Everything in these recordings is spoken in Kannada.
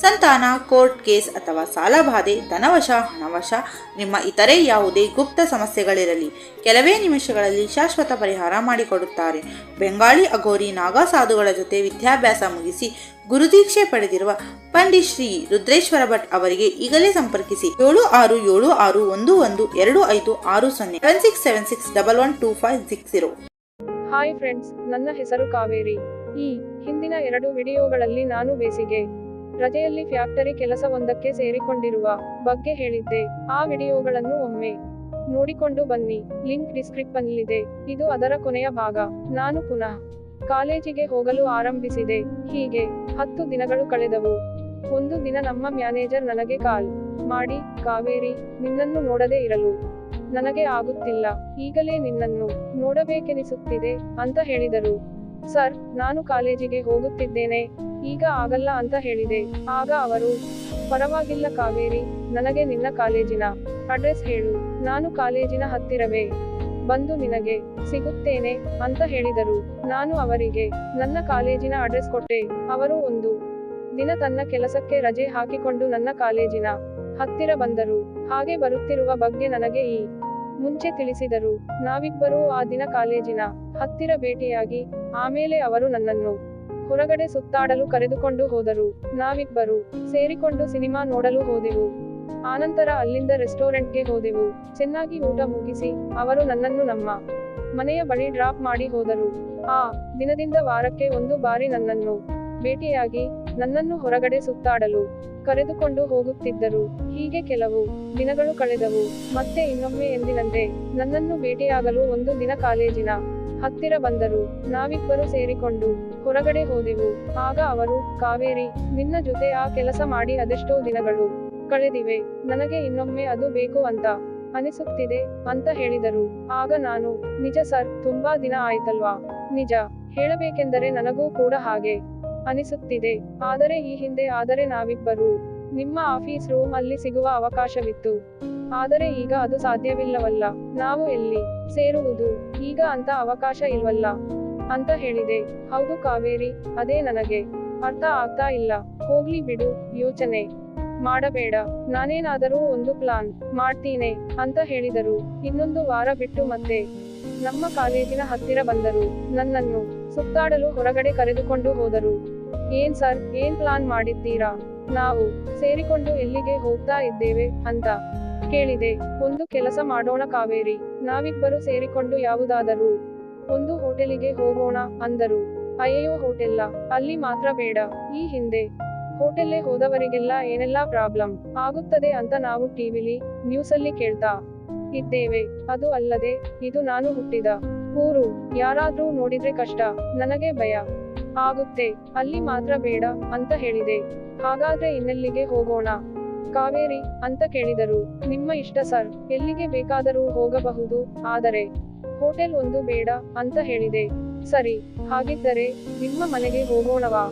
ಸಂತಾನ, ಕೋರ್ಟ್ ಕೇಸ್ ಅಥವಾ ಸಾಲಬಾಧೆ ಧನವಶ, ಹಣವಶ, ನಿಮ್ಮ ಇತರೆ ಯಾವುದೇ ಗುಪ್ತ ಸಮಸ್ಯೆಗಳಿರಲಿ, ಕೆಲವೇ ನಿಮಿಷಗಳಲ್ಲಿ ಶಾಶ್ವತ ಪರಿಹಾರ ಮಾಡಿಕೊಡುತ್ತಾರೆ. ಬೆಂಗಾಳಿ ಅಘೋರಿ ನಾಗಾ ಸಾಧುಗಳ ಜೊತೆ ವಿದ್ಯಾಭ್ಯಾಸ ಮುಗಿಸಿ ಗುರುದೀಕ್ಷೆ ಪಡೆದಿರುವ ಪಂಡಿತ್ ಶ್ರೀ ರುದ್ರೇಶ್ವರ ಭಟ್ ಅವರಿಗೆ ಈಗಲೇ ಸಂಪರ್ಕಿಸಿ ಏಳು ಆರು ಏಳು ಆರು ಒಂದು ಒಂದು ಎರಡು ಐದು ಆರು ಸೊನ್ನೆ seven six seven six double one two five six zero hi friends, ನನ್ನ ಹೆಸರು ಕಾವೇರಿ. ಈ ಹಿಂದಿನ ಎರಡು ವಿಡಿಯೋಗಳಲ್ಲಿ ನಾನು ಬೇಸಿಗೆ ರಜೆಯಲ್ಲಿ ಫ್ಯಾಕ್ಟರಿ ಕೆಲಸವೊಂದಕ್ಕೆ ಸೇರಿಕೊಂಡಿರುವ ಬಗ್ಗೆ ಹೇಳಿದ್ದೆ. ಆ ವಿಡಿಯೋಗಳನ್ನು ಒಮ್ಮೆ ನೋಡಿಕೊಂಡು ಬನ್ನಿ. ಲಿಂಕ್ ಡಿಸ್ಕ್ರಿಪ್ಷನ್ನಲ್ಲಿದೆ. ಇದು ಅದರ ಕೊನೆಯ ಭಾಗ. ನಾನು ಪುನಃ ಕಾಲೇಜಿಗೆ ಹೋಗಲು ಆರಂಭಿಸಿದೆ. ಹೀಗೆ ಹತ್ತು ದಿನಗಳು ಕಳೆದವು. ಒಂದು ದಿನ ನಮ್ಮ ಮ್ಯಾನೇಜರ್ ನನಗೆ ಕಾಲ್ ಮಾಡಿ, ಕಾವೇರಿ, ನಿನ್ನನ್ನು ನೋಡದೇ ಇರಲು. ನನಗೆ ಆಗುತ್ತಿಲ್ಲ. ಈಗಲೇ ನಿನ್ನನ್ನು ನೋಡಬೇಕೆನಿಸುತ್ತಿದೆ ಅಂತ ಹೇಳಿದರು. ಸರ್, ನಾನು ಕಾಲೇಜಿಗೆ ಹೋಗುತ್ತಿದ್ದೇನೆ. ಈಗ ಆಗಲ್ಲ ಅಂತ ಹೇಳಿದೆ. ಆಗ ಅವರು, ಪರವಾಗಿಲ್ಲ ಕಾವೇರಿ, ನನಗೆ ನಿನ್ನ ಕಾಲೇಜಿನ ಅಡ್ರೆಸ್ ಹೇಳು. ನಾನು ಕಾಲೇಜಿನ ಹತ್ತಿರವೇ ಬಂದು ನಿನಗೆ ಸಿಗುತ್ತೇನೆ ಅಂತ ಹೇಳಿದರು. ನಾನು ಅವರಿಗೆ, ನನ್ನ ಕಾಲೇಜಿನ ಅಡ್ರೆಸ್ ಕೊಟ್ಟೆ. ಅವರು ಒಂದು ದಿನ ತನ್ನ ಕೆಲಸಕ್ಕೆ ರಜೆ ಹಾಕಿಕೊಂಡು ನನ್ನ ಕಾಲೇಜಿನ ಹತ್ತಿರ ಬಂದರು. ಹಾಗೆ ಬರುತ್ತಿರುವ ಬಗ್ಗೆ ನನಗೆ ಈ ಮುಂಚೆ ತಿಳಿಸಿದರು. ನಾವಿಬ್ಬರೂ ಆ ದಿನ ಕಾಲೇಜಿನ ಹತ್ತಿರ ಭೇಟಿಯಾಗಿ, ಆಮೇಲೆ ಅವರು ನನ್ನನ್ನು ಹೊರಗಡೆ ಸುತ್ತಾಡಲು ಕರೆದುಕೊಂಡು ಹೋದರು. ನಾವಿಬ್ಬರು ಸೇರಿಕೊಂಡು ಸಿನಿಮಾ ನೋಡಲು ಹೋದೆವು. ಆನಂತರ ಅಲ್ಲಿಂದ ರೆಸ್ಟೋರೆಂಟ್ಗೆ ಹೋದೆವು. ಚೆನ್ನಾಗಿ ಊಟ ಮುಗಿಸಿ, ಅವರು ನನ್ನನ್ನು ನಮ್ಮ ಮನೆಯ ಬಳಿ ಡ್ರಾಪ್ ಮಾಡಿ ಹೋದರು. ಆ ದಿನದಿಂದ ವಾರಕ್ಕೆ ಒಂದು ಬಾರಿ ನನ್ನನ್ನು ಭೇಟಿಯಾಗಿ ನನ್ನನ್ನು ಹೊರಗಡೆ ಸುತ್ತಾಡಲು ಕರೆದುಕೊಂಡು ಹೋಗುತ್ತಿದ್ದರು. ಹೀಗೆ ಕೆಲವು ದಿನಗಳು ಕಳೆದವು. ಮತ್ತೆ ಇನ್ನೊಮ್ಮೆ ಎಂದಿನಂತೆ ನನ್ನನ್ನು ಭೇಟಿಯಾಗಲು ಒಂದು ದಿನ ಕಾಲೇಜಿನ ಹತ್ತಿರ ಬಂದರು. ನಾವಿಬ್ಬರು ಸೇರಿಕೊಂಡು ಹೊರಗಡೆ ಹೋದೆವು. ಆಗ ಅವರು, ಕಾವೇರಿ, ನಿನ್ನ ಜೊತೆ ಆ ಕೆಲಸ ಮಾಡಿ ಅದೆಷ್ಟೋ ದಿನಗಳು ಕಳೆದಿವೆ. ನನಗೆ ಇನ್ನೊಮ್ಮೆ ಅದು ಬೇಕು ಅಂತ ಅನಿಸುತ್ತಿದೆ ಅಂತ ಹೇಳಿದರು. ಆಗ ನಾನು, ನಿಜ ಸರ್, ತುಂಬಾ ದಿನ ಆಯ್ತಲ್ವಾ? ನಿಜ. ಹೇಳಬೇಕೆಂದರೆ ನನಗೂ ಕೂಡ ಹಾಗೆ ಅನಿಸುತ್ತಿದೆ. ಆದರೆ ಈ ಹಿಂದೆ ಆದರೆ ನಾವಿಬ್ಬರು. ನಿಮ್ಮ ಆಫೀಸ್ ರೂಮ್ ಅಲ್ಲಿ ಸಿಗುವ ಅವಕಾಶವಿತ್ತು. ಆದರೆ ಈಗ ಅದು ಸಾಧ್ಯವಿಲ್ಲವಲ್ಲ. ನಾವು ಎಲ್ಲಿ ಸೇರುವುದು? ಈಗ ಅಂತ ಅವಕಾಶ ಇಲ್ವಲ್ಲ? ಅಂತ ಹೇಳಿದೆ. ಹೌದು ಕಾವೇರಿ, ಅದೇ ನನಗೆ. ಅರ್ಥ ಆಗ್ತಾ ಇಲ್ಲ. ಹೋಗ್ಲಿ ಬಿಡು, ಯೋಚನೆ ಮಾಡಬೇಡ. ನಾನೇನಾದರೂ ಒಂದು ಪ್ಲಾನ್ ಮಾಡ್ತೀನಿ ಅಂತ ಹೇಳಿದರು. ಇನ್ನೊಂದು ವಾರ ಬಿಟ್ಟು ಮತ್ತೆ ನಮ್ಮ ಕಾಲೇಜಿನ ಹತ್ತಿರ ಬಂದರು. ನನ್ನನ್ನು ಸುತ್ತಾಡಲು ಹೊರಗಡೆ ಕರೆದುಕೊಂಡು ಹೋದರು. ಏನ್ ಸರ್, ಏನ್ ಪ್ಲಾನ್ ಮಾಡಿದ್ದೀರಾ? ನಾವು ಸೇರಿಕೊಂಡು ಎಲ್ಲಿಗೆ ಹೋಗ್ತಾ ಇದ್ದೇವೆ ಅಂತ ಕೇಳಿದೆ, ಒಂದು ಕೆಲಸ ಮಾಡೋಣ ಕಾವೇರಿ, ನಾವಿಬ್ಬರು ಸೇರಿಕೊಂಡು ಯಾವುದಾದರೂ ಒಂದು ಹೋಟೆಲಿಗೆ ಹೋಗೋಣ, ಅಂದರು. ಅಯ್ಯೋ ಹೋಟೆಲ್ಲ, ಅಲ್ಲಿ ಮಾತ್ರ ಬೇಡ, ಈ ಹಿಂದೆ ಹೋಟೆಲ್ಲೇ ಹೋದವರಿಗೆಲ್ಲ ಏನೆಲ್ಲ ಪ್ರಾಬ್ಲಮ್ ಆಗುತ್ತದೆ ಅಂತ ನಾವು ಟಿವಿಲಿ ನ್ಯೂಸಲ್ಲಿ ಕೇಳ್ತಾ ಇದ್ದೇವೆ. ಅದು ಅಲ್ಲದೆ, ಇದು ನಾನು ಹುಟ್ಟಿದ ಊರು, ಯಾರಾದ್ರೂ ನೋಡಿದ್ರೆ ಕಷ್ಟ, ನನಗೆ ಭಯ ಆಗುತ್ತೆ, ಅಲ್ಲಿ ಮಾತ್ರ ಬೇಡ ಅಂತ ಹೇಳಿದೆ. ಹಾಗಾದ್ರೆ ಇನ್ನೆಲ್ಲಿಗೆ ಹೋಗೋಣ? ಕಾವೇರಿ ಅಂತ ಕೇಳಿದರು. ನಿಮ್ಮ ಇಷ್ಟ ಸರ್, ಎಲ್ಲಿಗೆ ಬೇಕಾದರೂ ಹೋಗಬಹುದು, ಆದರೆ ಹೋಟೆಲ್ ಒಂದು ಬೇಡ ಅಂತ ಹೇಳಿದೆ. ಸರಿ, ಹಾಗಿದ್ದರೆ ನಿಮ್ಮ ಮನೆಗೆ ಹೋಗೋಣವಾ?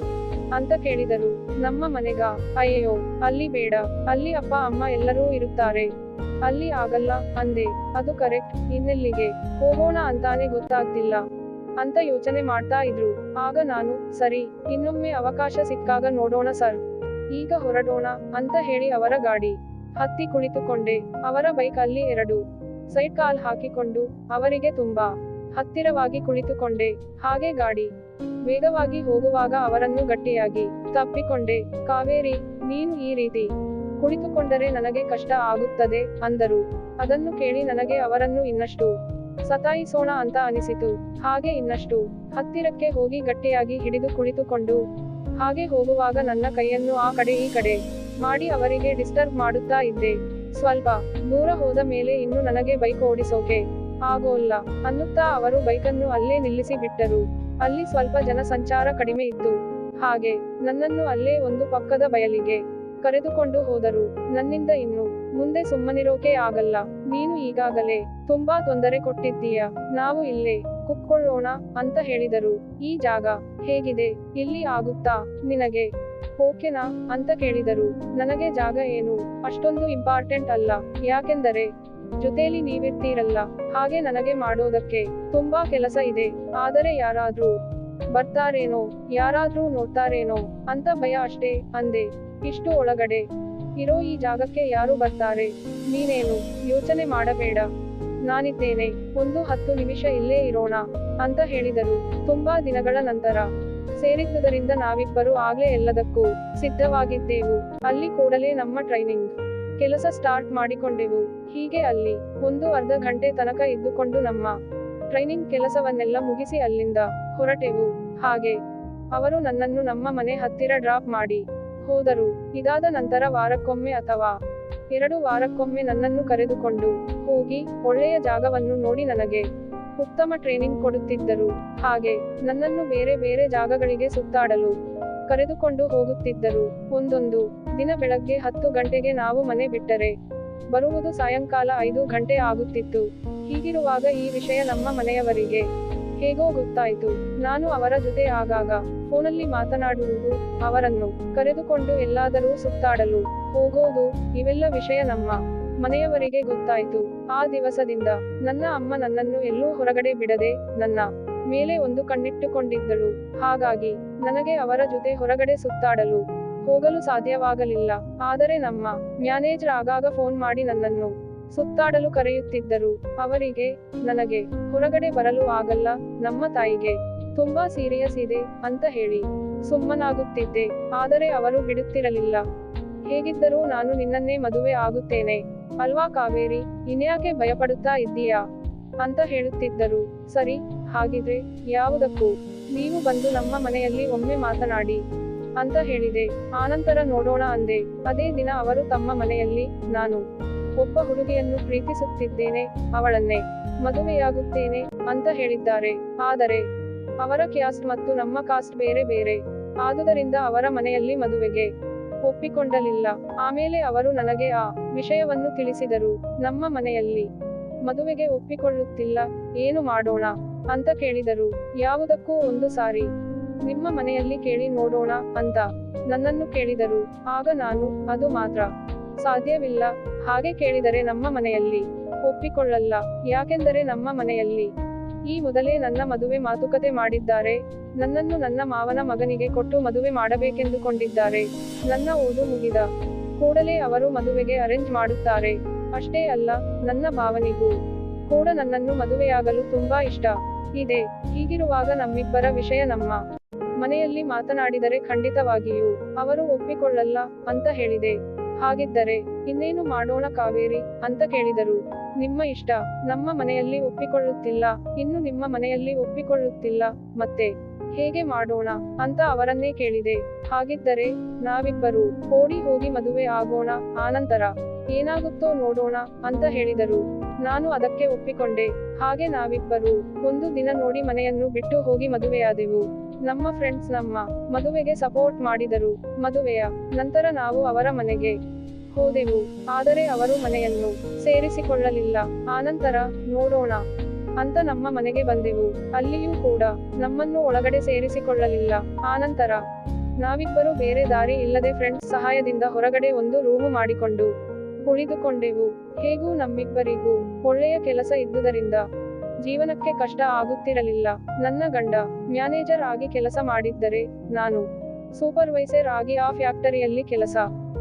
ಅಂತ ಕೇಳಿದರು. ನಮ್ಮ ಮನೆಗ? ಅಯ್ಯೋ ಅಲ್ಲಿ ಬೇಡ. ಅಲ್ಲಿ ಅಪ್ಪ, ಅಮ್ಮ ಎಲ್ಲರೂ ಇರುತ್ತಾರೆ. ಅಲ್ಲಿ ಆಗಲ್ಲ ಅಂದೆ. ಅದು ಕರೆಕ್ಟ್, ಇನ್ನೆಲ್ಲಿಗೆ? ಹೋಗೋಣ ಅಂತಾನೆ ಗೊತ್ತಾಗ್ತಿಲ್ಲ ಅಂತ ಯೋಚನೆ ಮಾಡ್ತಾ ಇದ್ರು. ಆಗ ನಾನು, ಸರಿ, ಇನ್ನೊಮ್ಮೆ ಅವಕಾಶ ಸಿಕ್ಕಾಗ ನೋಡೋಣ ಸರ್. ಈಗ ಹೊರಡೋಣ ಅಂತ ಹೇಳಿ ಅವರ ಗಾಡಿ ಹತ್ತಿ ಕುಳಿತುಕೊಂಡೆ. ಅವರ ಬೈಕ್ ಅಲ್ಲಿ ಎರಡು ಸೈಡ್ ಕಾಲ್ ಹಾಕಿಕೊಂಡು ಅವರಿಗೆ ತುಂಬಾ ಹತ್ತಿರವಾಗಿ ಕುಳಿತುಕೊಂಡೆ. ಹಾಗೆ ಗಾಡಿ ವೇಗವಾಗಿ ಹೋಗುವಾಗ ಅವರನ್ನು ಗಟ್ಟಿಯಾಗಿ ತಪ್ಪಿಕೊಂಡೆ. ಕಾವೇರಿ, ನೀನು ಈ ರೀತಿ ಕುಳಿತುಕೊಂಡರೆ ನನಗೆ ಕಷ್ಟ ಆಗುತ್ತದೆ ಅಂದರು. ಅದನ್ನು ಕೇಳಿ ನನಗೆ ಅವರನ್ನು ಇನ್ನಷ್ಟು ಸತಾಯಿಸೋಣ ಅಂತ ಅನಿಸಿತು. ಹಾಗೆ ಇನ್ನಷ್ಟು ಹತ್ತಿರಕ್ಕೆ ಹೋಗಿ ಗಟ್ಟಿಯಾಗಿ ಹಿಡಿದು ಕುಳಿತುಕೊಂಡು ಹಾಗೆ ಹೋಗುವಾಗ ನನ್ನ ಕೈಯನ್ನು ಆ ಕಡೆ ಈ ಕಡೆ ಮಾಡಿ ಅವರಿಗೆ ಡಿಸ್ಟರ್ಬ್ ಮಾಡುತ್ತಾ ಇದ್ದೆ. ಸ್ವಲ್ಪ ದೂರ ಹೋದ ಮೇಲೆ ಇನ್ನು ನನಗೆ ಬೈಕ್ ಓಡಿಸೋಕೆ ಆಗೋಲ್ಲ ಅನ್ನುತ್ತಾ ಅವರು ಬೈಕನ್ನು ಅಲ್ಲೇ ನಿಲ್ಲಿಸಿ ಬಿಟ್ಟರು ಅಲ್ಲಿ ಸ್ವಲ್ಪ ಜನ ಸಂಚಾರ ಕಡಿಮೆ ಇತ್ತು. ಹಾಗೆ ನನ್ನನ್ನು ಅಲ್ಲೇ ಒಂದು ಪಕ್ಕದ ಬಯಲಿಗೆ ಕರೆದುಕೊಂಡು ಹೋದರು. ನನ್ನಿಂದ ಇನ್ನು ಮುಂದೆ ಸುಮ್ಮನಿರೋಕೆ ಆಗಲ್ಲ. ನೀನು ಈಗಾಗಲೇ ತುಂಬಾ ತೊಂದರೆ ಕೊಟ್ಟಿದ್ದೀಯ. ನಾವು ಇಲ್ಲೇ ಕುತ್ಕೊಳ್ಳೋಣ ಅಂತ ಹೇಳಿದರು. ಈ ಜಾಗ ಹೇಗಿದೆ? ಇಲ್ಲಿ ಆಗುತ್ತಾ? ನಿನಗೆ ಓಕೆನಾ ಅಂತ ಕೇಳಿದರು. ನನಗೆ ಜಾಗ ಏನು? ಅಷ್ಟೊಂದು ಇಂಪಾರ್ಟೆಂಟ್ ಅಲ್ಲ. ಯಾಕೆಂದರೆ ಜೊತೆಲಿ ನೀವಿರ್ತೀರಲ್ಲ. ಹಾಗೆ ನನಗೆ ಮಾಡೋದಕ್ಕೆ ತುಂಬಾ ಕೆಲಸ ಇದೆ. ಆದರೆ ಯಾರಾದ್ರೂ ಬರ್ತಾರೇನೋ? ಯಾರಾದ್ರೂ ನೋಡ್ತಾರೇನೋ? ಅಂತ ಭಯ ಅಷ್ಟೇ ಅಂದೆ. ಇಷ್ಟು ಒಳಗಡೆ ಇರೋ ಈ ಜಾಗಕ್ಕೆ ಯಾರು ಬರ್ತಾರೆ? ನೀನೇನು ಯೋಚನೆ ಮಾಡಬೇಡ. ನಾನಿದ್ದೇನೆ. ಒಂದು ಹತ್ತು ನಿಮಿಷ ಇಲ್ಲೇ ಇರೋಣ, ಅಂತ ಹೇಳಿದರು. ತುಂಬಾ ದಿನಗಳ ನಂತರ. ಸೇರಿದ್ದುದರಿಂದ ನಾವಿಬ್ಬರು ಆಗ್ಲೇ ಎಲ್ಲದಕ್ಕೂ ಸಿದ್ಧವಾಗಿದ್ದೆವು. ಅಲ್ಲಿ ಕೂಡಲೇ ನಮ್ಮ ಟ್ರೈನಿಂಗ್ ಕೆಲಸ ಸ್ಟಾರ್ಟ್ ಮಾಡಿಕೊಂಡೆವು. ಹೀಗೆ ಅಲ್ಲಿ ಒಂದು ಅರ್ಧ ಗಂಟೆ ತನಕ ಇದ್ದುಕೊಂಡು ನಮ್ಮ ಟ್ರೈನಿಂಗ್ ಕೆಲಸವನ್ನೆಲ್ಲ ಮುಗಿಸಿ ಅಲ್ಲಿಂದ ಹೊರಟೆವು. ಹಾಗೆ ಅವರು ನನ್ನನ್ನು ನಮ್ಮ ಮನೆ ಹತ್ತಿರ ಡ್ರಾಪ್ ಮಾಡಿ ಹೋದರು. ಇದಾದ ನಂತರ ವಾರಕ್ಕೊಮ್ಮೆ ಅಥವಾ ಎರಡು ವಾರಕ್ಕೊಮ್ಮೆ ನನ್ನನ್ನು ಕರೆದುಕೊಂಡು ಹೋಗಿ ಒಳ್ಳೆಯ ಜಾಗವನ್ನು ನೋಡಿ ನನಗೆ ಉತ್ತಮ ಟ್ರೈನಿಂಗ್ ಕೊಡುತ್ತಿದ್ದರು. ಹಾಗೆ ನನ್ನನ್ನು ಬೇರೆ ಬೇರೆ ಜಾಗಗಳಿಗೆ ಸುತ್ತಾಡಲು ಕರೆದುಕೊಂಡು ಹೋಗುತ್ತಿದ್ದರು. ಒಂದೊಂದು ದಿನ ಬೆಳಗ್ಗೆ ಹತ್ತು ಗಂಟೆಗೆ ನಾವು ಮನೆ ಬಿಟ್ಟರೆ ಬರುವುದು ಸಾಯಂಕಾಲ ಐದು ಗಂಟೆ ಆಗುತ್ತಿತ್ತು. ಹೀಗಿರುವಾಗ ಈ ವಿಷಯ ನಮ್ಮ ಮನೆಯವರಿಗೆ ಹೇಗೋ ಗೊತ್ತಾಯಿತು. ನಾನು ಅವರ ಜೊತೆ ಆಗಾಗ ಫೋನಲ್ಲಿ ಮಾತನಾಡುವುದು, ಅವರನ್ನು ಕರೆದುಕೊಂಡು ಎಲ್ಲಾದರೂ ಸುತ್ತಾಡಲು ಹೋಗೋದು, ಇವೆಲ್ಲ ವಿಷಯ ನಮ್ಮ ಮನೆಯವರಿಗೆ ಗೊತ್ತಾಯಿತು. ಆ ದಿವಸದಿಂದ ನನ್ನ ಅಮ್ಮ ನನ್ನನ್ನು ಎಲ್ಲೂ ಹೊರಗಡೆ ಬಿಡದೆ ನನ್ನ ಮೇಲೆ ಒಂದು ಕಣ್ಣಿಟ್ಟುಕೊಂಡಿದ್ದಳು. ಹಾಗಾಗಿ ನನಗೆ ಅವರ ಜೊತೆ ಹೊರಗಡೆ ಸುತ್ತಾಡಲು ಹೋಗಲು ಸಾಧ್ಯವಾಗಲಿಲ್ಲ. ಆದರೆ ನಮ್ಮ ಮ್ಯಾನೇಜರ್ ಆಗಾಗ ಫೋನ್ ಮಾಡಿ ನನ್ನನ್ನು ಸುತ್ತಾಡಲು ಕರೆಯುತ್ತಿದ್ದರು. ಅವರಿಗೆ, ನನಗೆ ಹೊರಗಡೆ ಬರಲು ಆಗಲ್ಲ, ನಮ್ಮ ತಾಯಿಗೆ ತುಂಬಾ ಸೀರಿಯಸ್ ಇದೆ ಅಂತ ಹೇಳಿ ಸುಮ್ಮನಾಗುತ್ತಿದ್ದೆ. ಆದರೆ ಅವರು ಬಿಡುತ್ತಿರಲಿಲ್ಲ. ಹೇಗಿದ್ದರೂ ನಾನು ನಿನ್ನನ್ನೇ ಮದುವೆ ಆಗುತ್ತೇನೆ. ಅಲ್ವಾ ಕಾವೇರಿ? ಇನ್ಯಾಕೆ ಭಯಪಡುತ್ತಾ ಇದ್ದೀಯಾ ಅಂತ ಹೇಳುತ್ತಿದ್ದರು. ಸರಿ, ಹಾಗಿದ್ರೆ ಯಾವುದಕ್ಕೂ? ನೀವು ಬಂದು ನಮ್ಮ ಮನೆಯಲ್ಲಿ ಒಮ್ಮೆ ಮಾತನಾಡಿ ಅಂತ ಹೇಳಿದೆ. ಆನಂತರ ನೋಡೋಣ ಅಂದೆ. ಅದೇ ದಿನ ಅವರು ತಮ್ಮ ಮನೆಯಲ್ಲಿ, ನಾನು ಒಬ್ಬ ಹುಡುಗಿಯನ್ನು ಪ್ರೀತಿಸುತ್ತಿದ್ದೇನೆ, ಅವಳನ್ನೇ ಮದುವೆಯಾಗುತ್ತೇನೆ ಅಂತ ಹೇಳಿದ್ದಾರೆ. ಆದರೆ ಅವರ ಕ್ಯಾಸ್ಟ್ ಮತ್ತು ನಮ್ಮ ಕಾಸ್ಟ್ ಬೇರೆ ಬೇರೆ. ಆದುದರಿಂದ ಅವರ ಮನೆಯಲ್ಲಿ ಮದುವೆಗೆ ಒಪ್ಪಿಕೊಂಡಲಿಲ್ಲ. ಆಮೇಲೆ ಅವರು ನನಗೆ ಆ ವಿಷಯವನ್ನು ತಿಳಿಸಿದರು. ನಮ್ಮ ಮನೆಯಲ್ಲಿ ಮದುವೆಗೆ ಒಪ್ಪಿಕೊಳ್ಳುತ್ತಿಲ್ಲ, ಏನು ಮಾಡೋಣ ಅಂತ ಕೇಳಿದರು. ಯಾವುದಕ್ಕೂ ಒಂದು ಸಾರಿ, ನಿಮ್ಮ ಮನೆಯಲ್ಲಿ ಕೇಳಿ ನೋಡೋಣ ಅಂತ ನನ್ನನ್ನು ಕೇಳಿದರು. ಆಗ ನಾನು, ಅದು ಮಾತ್ರ ಸಾಧ್ಯವಿಲ್ಲ. ಹಾಗೆ ಕೇಳಿದರೆ ನಮ್ಮ ಮನೆಯಲ್ಲಿ ಒಪ್ಪಿಕೊಳ್ಳಲ್ಲ. ಯಾಕೆಂದರೆ ನಮ್ಮ ಮನೆಯಲ್ಲಿ ಈ ಮೊದಲೇ ನನ್ನ ಮದುವೆ ಮಾತುಕತೆ ಮಾಡಿದ್ದಾರೆ. ನನ್ನನ್ನು ನನ್ನ ಮಾವನ ಮಗನಿಗೆ ಕೊಟ್ಟು ಮದುವೆ ಮಾಡಬೇಕೆಂದುಕೊಂಡಿದ್ದಾರೆ. ನನ್ನ ಓದು ಮುಗಿದ ಕೂಡಲೇ ಅವರು ಮದುವೆಗೆ ಅರೇಂಜ್ ಮಾಡುತ್ತಾರೆ. ಅಷ್ಟೇ ಅಲ್ಲ, ನನ್ನ ಭಾವನಿಗೂ ಕೂಡ ನನ್ನನ್ನು ಮದುವೆಯಾಗಲು ತುಂಬಾ ಇಷ್ಟ. ಇದೆ, ಹೀಗಿರುವಾಗ ನಮ್ಮಿಬ್ಬರ ವಿಷಯ ನಮ್ಮ ಮನೆಯಲ್ಲಿ ಮಾತನಾಡಿದರೆ ಖಂಡಿತವಾಗಿಯೂ ಅವರು ಒಪ್ಪಿಕೊಳ್ಳಲ್ಲ ಅಂತ ಹೇಳಿದೆ. ಹಾಗಿದ್ದರೆ ಇನ್ನೇನು ಮಾಡೋಣ ಕಾವೇರಿ? ಅಂತ ಕೇಳಿದರು. ನಿಮ್ಮ ಇಷ್ಟ, ನಮ್ಮ ಮನೆಯಲ್ಲಿ ಒಪ್ಪಿಕೊಳ್ಳುತ್ತಿಲ್ಲ, ಇನ್ನು ನಿಮ್ಮ ಮನೆಯಲ್ಲಿ ಒಪ್ಪಿಕೊಳ್ಳುತ್ತಿಲ್ಲ, ಮತ್ತೆ ಹೇಗೆ ಮಾಡೋಣ? ಅಂತ ಅವರನ್ನೇ ಕೇಳಿದೆ. ಹಾಗಿದ್ದರೆ ನಾವಿಬ್ಬರು ಓಡಿ ಹೋಗಿ ಮದುವೆ ಆಗೋಣ, ಆನಂತರ ಏನಾಗುತ್ತೋ ನೋಡೋಣ, ಅಂತ ಹೇಳಿದರು. ನಾನು ಅದಕ್ಕೆ ಒಪ್ಪಿಕೊಂಡೆ. ಹಾಗೆ ನಾವಿಬ್ಬರು ಒಂದು ದಿನ ನೋಡಿ ಮನೆಯನ್ನು ಬಿಟ್ಟು ಹೋಗಿ ಮದುವೆಯಾದೆವು. ನಮ್ಮ ಫ್ರೆಂಡ್ಸ್ ನಮ್ಮ ಮದುವೆಗೆ ಸಪೋರ್ಟ್ ಮಾಡಿದರು. ಮದುವೆಯ ನಂತರ ನಾವು ಅವರ ಮನೆಗೆ ಹೋದೆವು. ಆದರೆ ಅವರು ಮನೆಯನ್ನು ಸೇರಿಸಿಕೊಳ್ಳಲಿಲ್ಲ. ಆನಂತರ ನೋಡೋಣ ಅಂತ ನಮ್ಮ ಮನೆಗೆ ಬಂದೆವು. ಅಲ್ಲಿಯೂ ಕೂಡ ನಮ್ಮನ್ನು ಒಳಗಡೆ ಸೇರಿಸಿಕೊಳ್ಳಲಿಲ್ಲ. ಆನಂತರ ನಾವಿಬ್ಬರು ಬೇರೆ ದಾರಿ ಇಲ್ಲದೆ ಫ್ರೆಂಡ್ಸ್ ಸಹಾಯದಿಂದ ಹೊರಗಡೆ ಒಂದು ರೂಮು ಮಾಡಿಕೊಂಡು ಉಳಿದುಕೊಂಡೆವು ಹೇಗೂ ನಮ್ಮಿಬ್ಬರಿಗೂ ಒಳ್ಳೆಯ ಕೆಲಸ ಇದ್ದುದರಿಂದ ಜೀವನಕ್ಕೆ ಕಷ್ಟ ಆಗುತ್ತಿರಲಿಲ್ಲ. ನನ್ನ ಗಂಡ ಮ್ಯಾನೇಜರ್ ಆಗಿ ಕೆಲಸ ಮಾಡಿದ್ದರೆ ನಾನು ಸೂಪರ್ವೈಸರ್ ಆಗಿ ಆ ಫ್ಯಾಕ್ಟರಿಯಲ್ಲಿ ಕೆಲಸ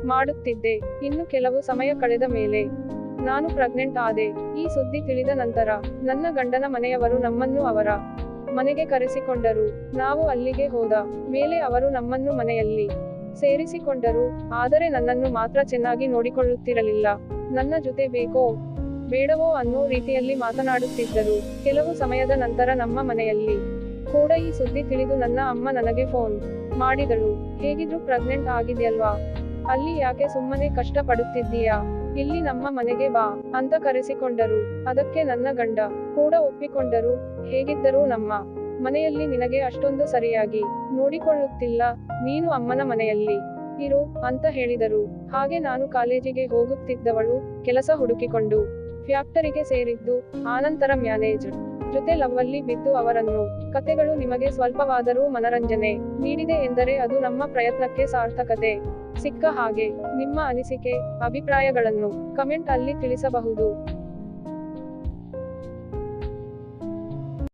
ಮಾಡುತ್ತಿದ್ದೆ. ಇನ್ನು ಕೆಲವು ಸಮಯ ಕಳೆದ ಮೇಲೆ ನಾನು ಪ್ರೆಗ್ನೆಂಟ್ ಆದೆ. ಈ ಸುದ್ದಿ ತಿಳಿದ ನಂತರ ನನ್ನ ಗಂಡನ ಮನೆಯವರು ನಮ್ಮನ್ನು ಅವರ ಮನೆಗೆ ಕರೆಸಿಕೊಂಡರು. ನಾವು ಅಲ್ಲಿಗೆ ಹೋದ ಮೇಲೆ ಅವರು ನಮ್ಮನ್ನು ಮನೆಯಲ್ಲಿ ಸೇರಿಸಿಕೊಂಡರು. ಆದರೆ ನನ್ನನ್ನು ಮಾತ್ರ ಚೆನ್ನಾಗಿ ನೋಡಿಕೊಳ್ಳುತ್ತಿರಲಿಲ್ಲ. ನನ್ನ ಜೊತೆ ಬೇಕೋ ಬೇಡವೋ ಅನ್ನೋ ರೀತಿಯಲ್ಲಿ ಮಾತನಾಡುತ್ತಿದ್ದರು. ಕೆಲವು ಸಮಯದ ನಂತರ ನಮ್ಮ ಮನೆಯಲ್ಲಿ ಕೂಡ ಈ ಸುದ್ದಿ ತಿಳಿದು ನನ್ನ ಅಮ್ಮ ನನಗೆ ಫೋನ್ ಮಾಡಿದಳು. ಹೇಗಿದ್ರು ಪ್ರೆಗ್ನೆಂಟ್ ಆಗಿದೆಯಲ್ವಾ? ಅಲ್ಲಿ ಯಾಕೆ ಸುಮ್ಮನೆ ಕಷ್ಟ ಪಡುತ್ತಿದ್ದೀಯಾ ಇಲ್ಲಿ ನಮ್ಮ ಮನೆಗೆ ಬಾ ಅಂತ ಕರೆಸಿಕೊಂಡರು. ಅದಕ್ಕೆ ನನ್ನ ಗಂಡ ಕೂಡ ಒಪ್ಪಿಕೊಂಡರು. ಹೇಗಿದ್ದರೂ ನಮ್ಮ ಮನೆಯಲ್ಲಿ ನಿನಗೆ ಅಷ್ಟೊಂದು ಸರಿಯಾಗಿ ನೋಡಿಕೊಳ್ಳುತ್ತಿಲ್ಲ. ನೀನು ಅಮ್ಮನ ಮನೆಯಲ್ಲಿ ಇರು ಅಂತ ಹೇಳಿದರು. ಹಾಗೆ ನಾನು ಕಾಲೇಜಿಗೆ ಹೋಗುತ್ತಿದ್ದವಳು ಕೆಲಸ ಹುಡುಕಿಕೊಂಡು ಫ್ಯಾಕ್ಟರಿಗೆ ಸೇರಿದ್ದು ಆನಂತರ ಮ್ಯಾನೇಜರ್ ಜೊತೆ ಲವ್ವಲ್ಲಿ ಬಿದ್ದು ಅವರನ್ನು, ಕತೆಗಳು ನಿಮಗೆ ಸ್ವಲ್ಪವಾದರೂ ಮನರಂಜನೆ ನೀಡಿದೆ ಎಂದರೆ ಅದು ನಮ್ಮ ಪ್ರಯತ್ನಕ್ಕೆ ಸಾರ್ಥಕತೆ. ಸಿಕ್ಕ ಹಾಗೆ ನಿಮ್ಮ ಅನಿಸಿಕೆ, ಅಭಿಪ್ರಾಯಗಳನ್ನು ಕಮೆಂಟ್ ಅಲ್ಲಿ ತಿಳಿಸಬಹುದು.